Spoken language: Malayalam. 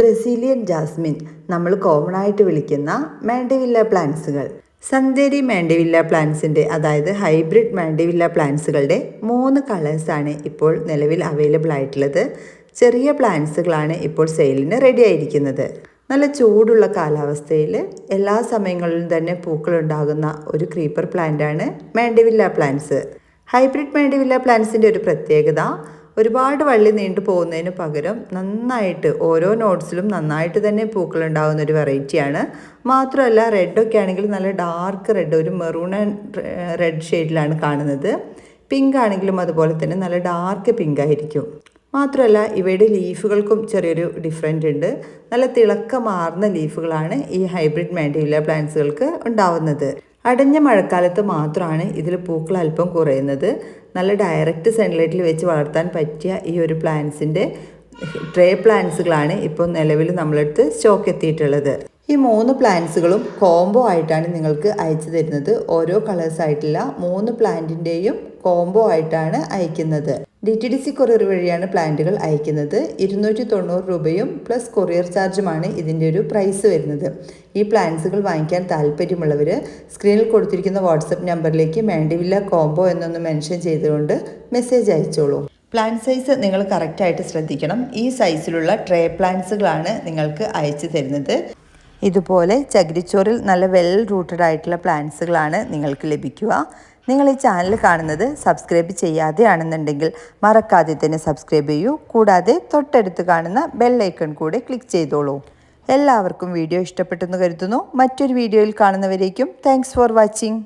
ബ്രസീലിയൻ ജാസ്മിൻ നമ്മൾ കോമൺ ആയിട്ട് വിളിക്കുന്ന മാൻഡിവില്ല പ്ലാന്റ്സുകൾ. സന്തേരി മാൻഡിവില്ല പ്ലാന്റ്സിന്റെ അതായത് ഹൈബ്രിഡ് മാൻഡിവില്ല പ്ലാന്റ്സുകളുടെ മൂന്ന് കളേഴ്സാണ് ഇപ്പോൾ നിലവിൽ അവൈലബിൾ ആയിട്ടുള്ളത്. ചെറിയ പ്ലാന്റ്സുകളാണ് ഇപ്പോൾ സെയിലിന് റെഡി ആയിരിക്കുന്നത്. നല്ല ചൂടുള്ള കാലാവസ്ഥയിൽ എല്ലാ സമയങ്ങളിലും തന്നെ പൂക്കൾ ഉണ്ടാകുന്ന ഒരു ക്രീപ്പർ പ്ലാന്റാണ് മാൻഡിവില്ല പ്ലാന്റ്സ്. ഹൈബ്രിഡ് മാൻഡിവില്ല പ്ലാന്റ്സിന്റെ ഒരു പ്രത്യേകത ഒരുപാട് വള്ളി നീണ്ടു പോകുന്നതിന് പകരം നന്നായിട്ട് ഓരോ നോട്ട്സിലും നന്നായിട്ട് തന്നെ പൂക്കൾ ഉണ്ടാകുന്ന ഒരു വെറൈറ്റിയാണ്. മാത്രമല്ല റെഡൊക്കെ ആണെങ്കിൽ നല്ല ഡാർക്ക് റെഡ് ഒരു മെറൂൺ റെഡ് ഷെയ്ഡിലാണ് കാണുന്നത്. പിങ്ക് ആണെങ്കിലും അതുപോലെ തന്നെ നല്ല ഡാർക്ക് പിങ്ക് ആയിരിക്കും. മാത്രമല്ല ഇവയുടെ ലീഫുകൾക്കും ചെറിയൊരു ഡിഫറെന്റ് ഉണ്ട്. നല്ല തിളക്കമാർന്ന ലീഫുകളാണ് ഈ ഹൈബ്രിഡ് മാൻഡിവില്ല പ്ലാന്റ്സുകൾക്ക് ഉണ്ടാവുന്നത്. അടഞ്ഞ മഴക്കാലത്ത് മാത്രമാണ് ഇതിൽ പൂക്കൾ അല്പം കുറയുന്നത്. നല്ല ഡയറക്റ്റ് സൺലൈറ്റിൽ വെച്ച് വളർത്താൻ പറ്റിയ ഈ ഒരു പ്ലാന്റ്സിന്റെ ട്രേ പ്ലാന്റ്സുകളാണ് ഇപ്പോൾ നിലവിൽ നമ്മളെടുത്ത് സ്റ്റോക്ക് എത്തിയിട്ടുള്ളത്. ഈ മൂന്ന് പ്ലാന്റ്സുകളും കോംബോ ആയിട്ടാണ് നിങ്ങൾക്ക് അയച്ചു തരുന്നത്. ഓരോ കളേഴ്സ് ആയിട്ടില്ല മൂന്ന് പ്ലാന്റിന്റെയും കോംബോ ആയിട്ടാണ് അയക്കുന്നത്. D T D C courier വഴിയാണ് പ്ലാന്റുകൾ അയക്കുന്നത്. ഇരുന്നൂറ്റി തൊണ്ണൂറ് രൂപയും പ്ലസ് കൊറിയർ ചാർജുമാണ് ഇതിന്റെ ഒരു പ്രൈസ് വരുന്നത്. ഈ പ്ലാന്റ്സുകൾ വാങ്ങിക്കാൻ താല്പര്യമുള്ളവർ സ്ക്രീനിൽ കൊടുത്തിരിക്കുന്ന വാട്സപ്പ് നമ്പറിലേക്ക് മാൻഡിവില്ല കോംബോ എന്നൊന്ന് മെൻഷൻ ചെയ്തുകൊണ്ട് മെസ്സേജ് അയച്ചോളൂ. പ്ലാന്റ് സൈസ് നിങ്ങൾ കറക്റ്റായിട്ട് ശ്രദ്ധിക്കണം. ഈ സൈസിലുള്ള ട്രേ പ്ലാന്റ്സുകളാണ് നിങ്ങൾക്ക് അയച്ചു തരുന്നത്. ഇതുപോലെ ചകിരിച്ചോറിൽ നല്ല വെൽ റൂട്ടഡ് ആയിട്ടുള്ള പ്ലാന്റ്സുകളാണ് നിങ്ങൾക്ക് ലഭിക്കുക. നിങ്ങൾ ഈ ചാനൽ കാണുന്നത് സബ്സ്ക്രൈബ് ചെയ്യാതെയാണെന്നുണ്ടെങ്കിൽ മറക്കാതെ തന്നെ സബ്സ്ക്രൈബ് ചെയ്യൂ. കൂടാതെ തൊട്ടടുത്ത് കാണുന്ന ബെല്ലൈക്കൺ കൂടെ ക്ലിക്ക് ചെയ്തോളൂ. എല്ലാവർക്കും വീഡിയോ ഇഷ്ടപ്പെട്ടെന്ന് കരുതുന്നു. മറ്റൊരു വീഡിയോയിൽ കാണുന്നവരേക്കും താങ്ക്സ് ഫോർ വാച്ചിങ്